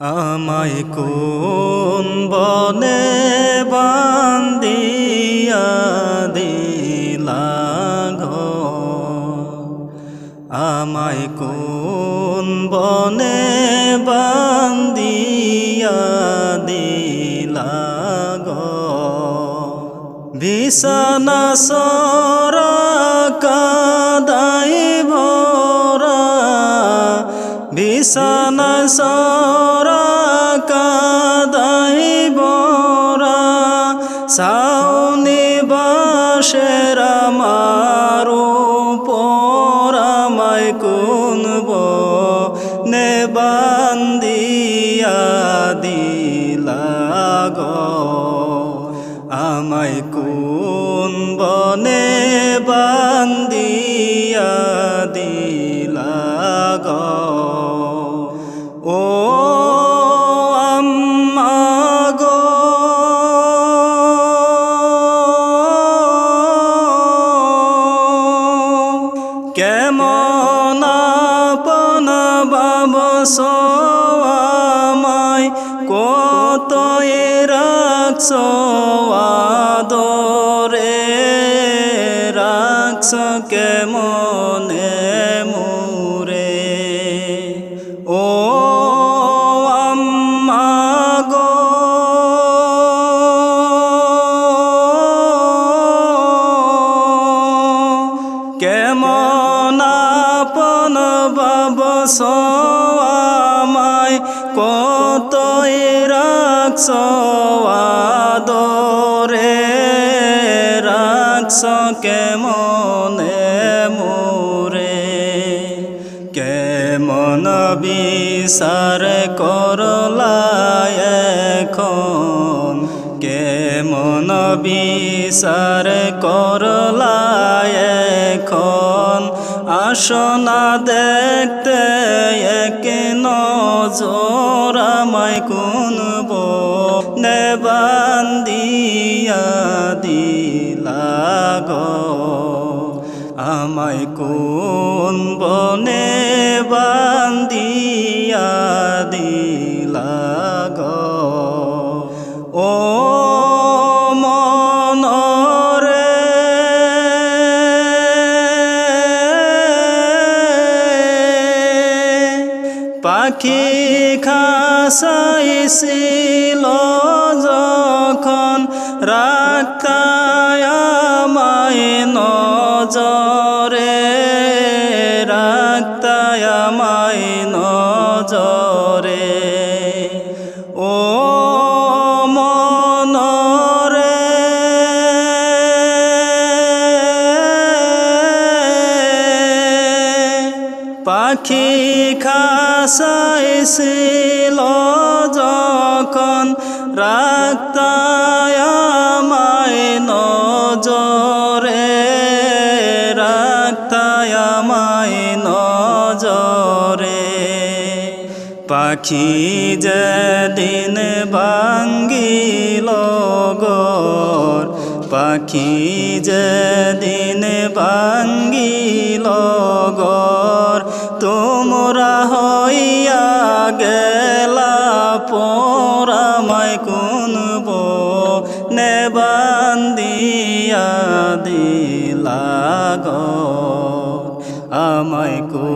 আমায় কোন বনে বান্দিয়া দিলা ঘর? আমায় কোন বনে বান্দিয়া দিলা ঘর? বিছানা সরা কাদাই ভরা, বিছানা সাউনি বাসের আমার পরামায় কুনব নে বান্দিয়া রাখছ আদরে রাখছ কেমনে মুরে? ও আম্মা গো কেমন আপন বাবস আমায়? কত রাখছ কেমনে মোরে? কেমন বিচার করলা এখন? কেমন বিচার করলা এখন? আসনা দেখতে এক নজর আমায় কুনব নেবান্দিয়া আমায় কোন বনে বান্দিয়া দিলাগ ও মনরে পাখি খাসাইছিল নজরে। ও মনরে। পাখি খাসাইছিল। পাখি যেদিন ভাঙ্গিল গর পাখি যেদিন ভাঙ্গিল গর তোমরা হইয়া গেলা পরামায় কুনব নেবান্দিয়া দিলাগ আমায় কোন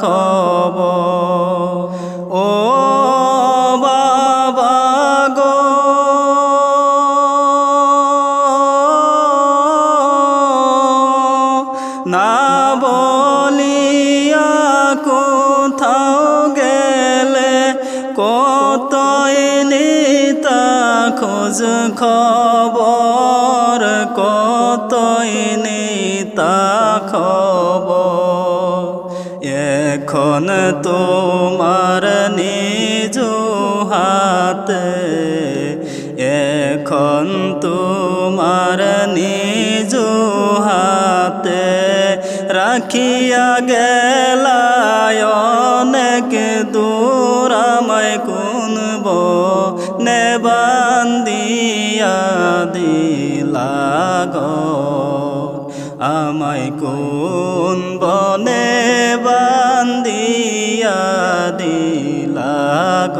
খবর। ও বাবা গো। না বলিয়া কোথাও গেলে কতই নিতা খোঁজ খবর। রাখিয়া গেলায় অনেক দূর আমায় কুনব নেবান্দিয়া দিলাগ আমায় কোন বনে বান্দিয়া দিলাগ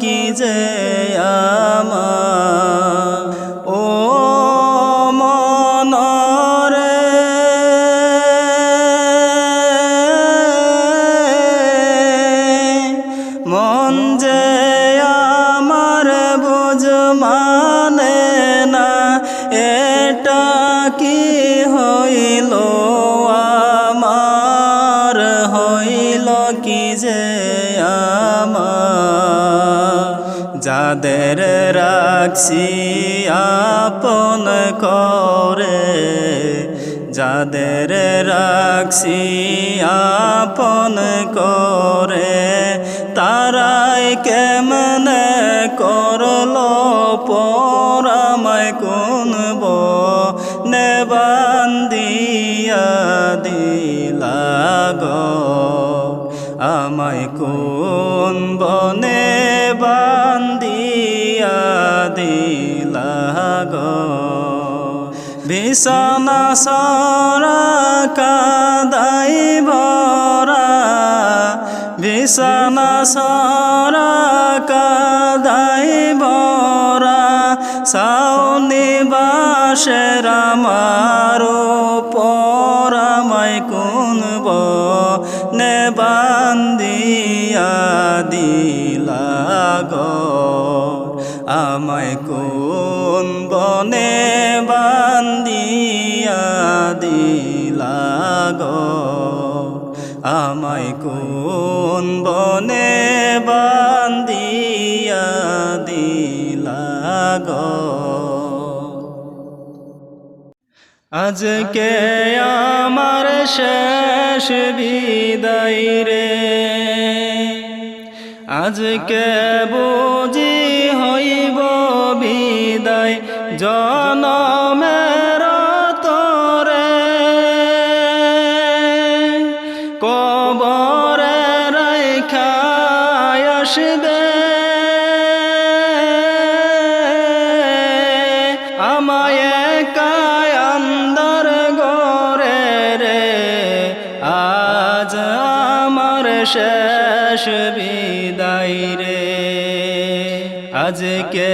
কি যে রাখছি আপন করে, যাদের রাখছি আপন করে, তারাই কেমনে করল পরামায় কুনব নেবান্দিয়া দিলাগ আমায় বিছানা সরা কাদাই ভরা, বিছানা সরা কাদাই ভরা সাউনি বাসের আমার পরামাই কুনব নেবান্দিয়া দিলাগ আমায় কোন বনে বান্দিয়া দিলাগ আমায় কোন বনে বান্দিয়া দিলাগ আজকে আমার শেষ বিদায় রে। আজকে বুঝি হইব বিদায়। শেষ বিদায় রে। আজকে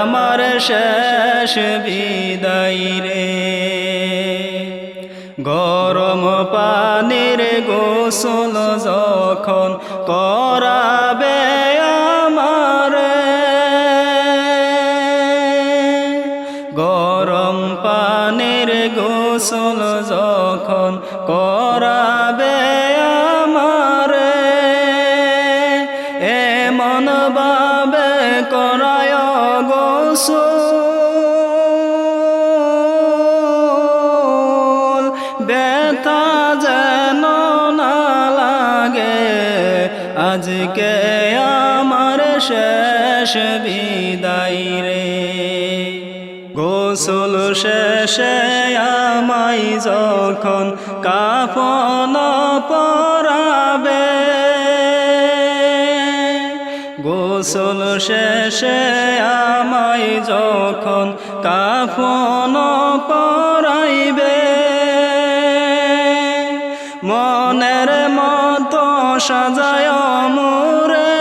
আমার শেষ বিদায় রে। গরম পানির গোসল যখন করাবে এমন বাবে করায় গোসল। ব্যথা যেন না লাগে, আজকে আমার শেষ বিদায় রে। গোসল শেষে আমায় যখন কাফন পরাবে গোসল শেষে আমায় যখন কাফন পরাইবে, মনের মতো সাজায় মোরে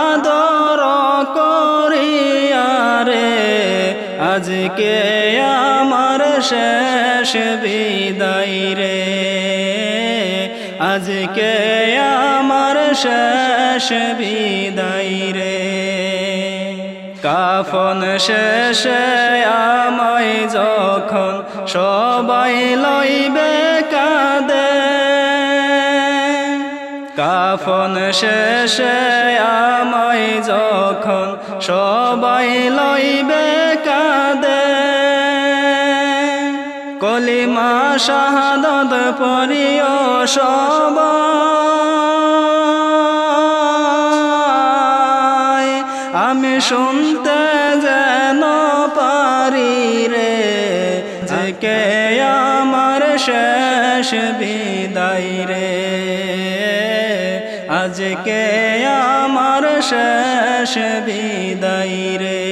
আদর করিয়ারে আজকে আমার শেষ বিদায় শেষ বিদায় কাফন শেষে আমায় যখন সবাই লইবে কাঁদে। কাফন শেষে আমায় যখন সবাই লইবে কাঁদে। কলিমা শাহাদত পরিয় সবাই। শুনতে যেন পারি রে কে আমার শেষ বিদায় রে। আজকে আমার শেষ বিদায় রে।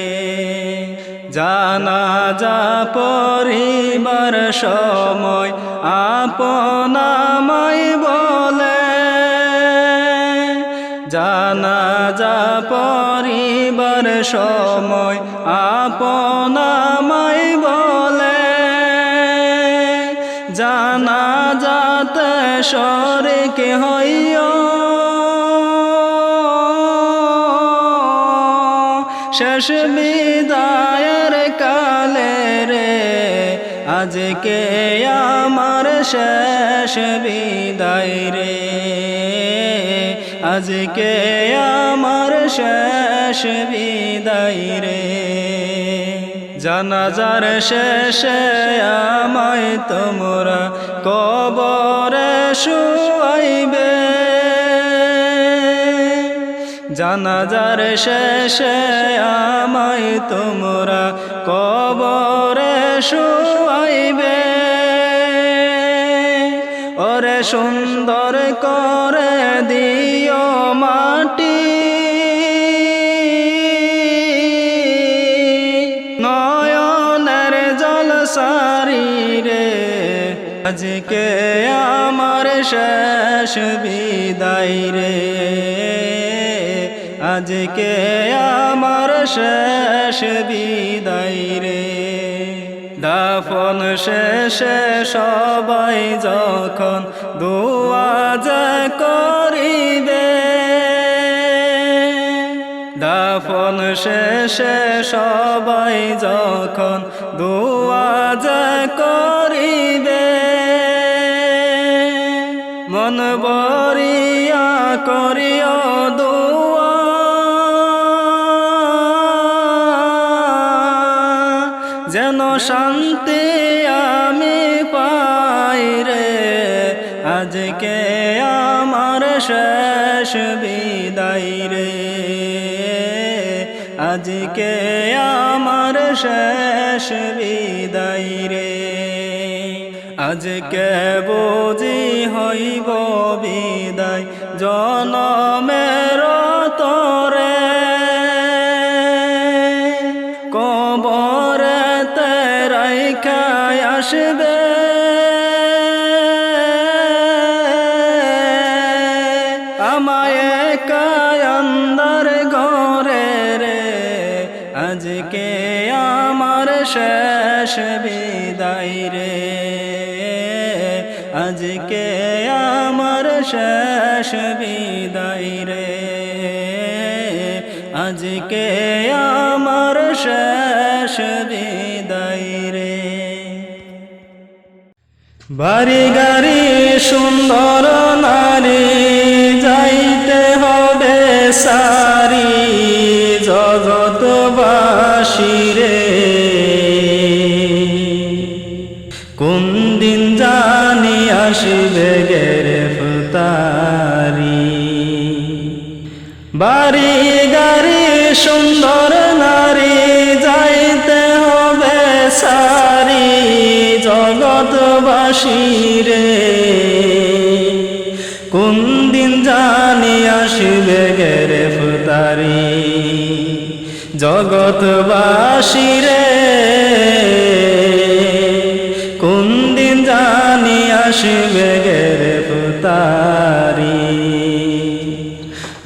জানা যা পরিবার সময় আপনামাই বলে জানা যা পরিবার সময় আপনামাই বলে। জানা যাতে শরিক হইয় শেষ বিদায়ের কালে রে, আজকে আমার শেষ বিদায় রে। আজকে আমার শেষ বিদায় রে। জানাজার শেষে আমায় তোমরা কবরে শুয়াইবে। জানাজার শেষে আমায় তোমরা কবরে শুয়াইবে। সুন্দর করে দিও মাটি। নয়নের জল সারি রে, আজকে আমার শেষ বিদায় রে। আজকে আমার শেষ বিদায় রে। দাফন শেষে সবাই যখন দোয়াজ করিবে। দাফন শেষে সবাই যখন দোয়াজ করিবে। মন বরিয়া করিও দোয়া শেষ বিদায় রে। আজকে আমার শেষ বিদায় রে। আজকে বুঝি হইব বিদায় জনমের তরে। কবরে তেরাই খায় আসবে বিদায় রে। আজকে আমার শেষ বিদায় রে। আজকে আমার শেষ বিদায় রে। বাড়ি গাড়ি সুন্দর নারী যাইতে আসবে গেরে ফুতারি বাড়ি গাড়ি, সুন্দর নারী, যাইতে হবে সারি জগৎবাসী রে কোন দিন জানি আসবে গেরে ফুতারি জগৎবাসী রে আসবে গেরে ফুতারি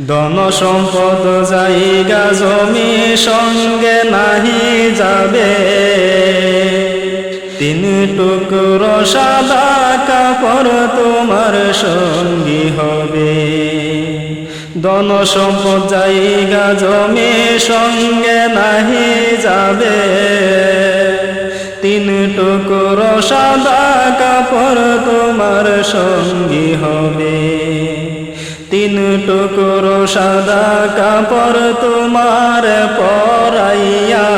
ধন সম্পদ জায়গা জমি সঙ্গে নাহি যাবে। তিন টুকরো সাদা কাপড় তোমার সঙ্গী হবে। ধন সম্পদ জায়গা জমি সঙ্গে নাহি যাবে। তিন টুকরো সাদা কাপড় তোমার সঙ্গী হবে। তিন টুকরো সাদা কাপড় তোমার পরাইয়া,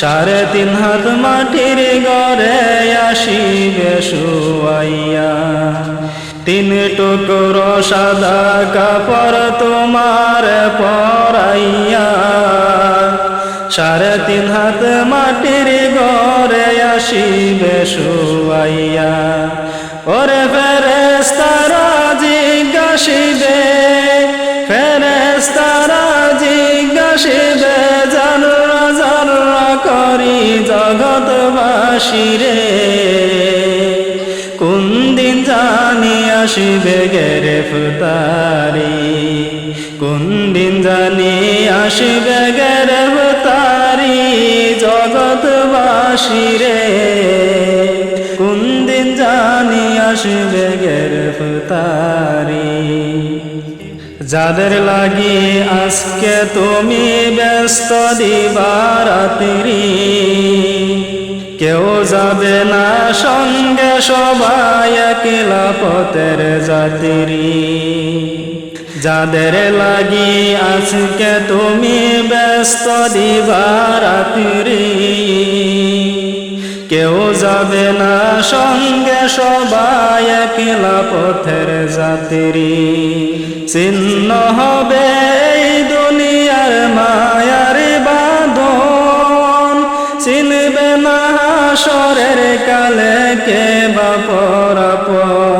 সাড়ে তিন হাত মাটির গড়ে আসিবে শুয়াইয়া। তিন টুকরো সাদা কাপড় তোমার পরাইয়া সাড়ে তিন হাত মাটির গড়ে আসিবে শুয়াইয়া ওরে ফেরেস্তারা জিজ্ঞাসিবে ফেরেস্তারা জিজ্ঞাসিবে জানরা জানরা করি জগৎবাসী রে। কোন দিন জানি আসিবে গেরে ফুতারি কোন দিন জানি আসিবে গেরে ফুতারি জগৎবাসী রে, কোন দিন জানি আসবে গ্রেফতারি? যাদের লাগি আজকে তুমি ব্যস্ত দিবারাত্রি, কেউ যাবে না সঙ্গে সবাই একলা পথের যাত্রী। যাদের লাগি আজকে তুমি ব্যস্ত দিবারাত্রি কেউ যাবে না সঙ্গে সবাই একলা পথের যাত্রী। চিহ্ন হবে এই দুনিয়ার মায়ার বাঁধন। চিনবে না সরের কালে কে বাপরাপন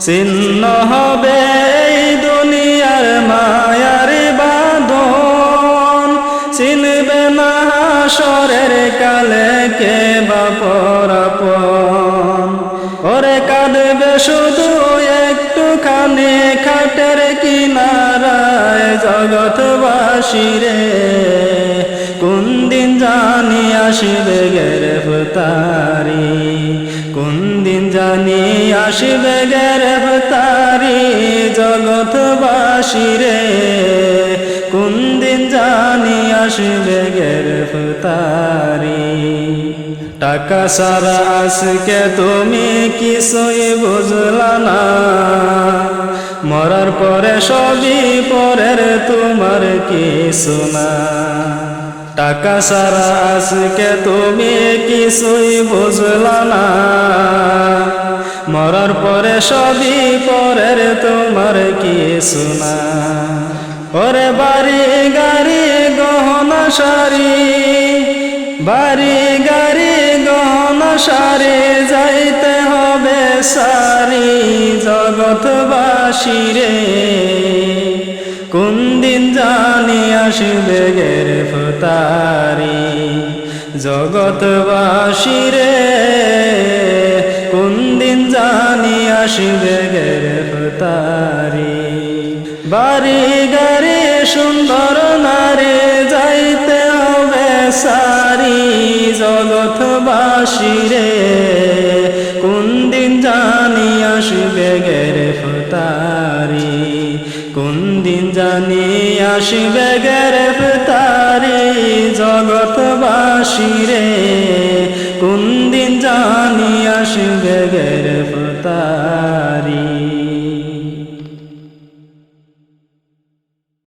চিহ্ন হবে জগৎবাসী রে, কোন দিন জানি আসবে গ্রেফতারি? কোন দিন জানি আসবে গ্রেফতারি জগৎবাসী রে, কোন দিন জানি আসবে গ্রেফতারি? টাকা সারা আজকে তুমি কিছুই বুঝলা না। মরার পরে সবই পরের, তোমার কিছু না। টাকা সারা আজকে তুমি কিছুই বুঝলা না। মরার পরে সবই পরের, তোমার কিছু না। ওরে বাড়ি গাড়ি গহনা সারি বাড়ি গাড়ি সারি যাইতে হবে সারি জগৎবাসী রে। কোন দিন জানি আসবে গেরে ফতারি জগৎবাসী রে। কোন দিন জানি আসবে গেরে ফতারি। বাড়ি গাড়ি সুন্দর নারী যাইতে সারি জগৎবাসী রে, কোন দিন জানি আসবে গেরে ফতারি কোন দিন জানি আসবে গেরে ফতারি জগৎবাসী রে, কোন দিন জানি আসবে গেরে ফতারি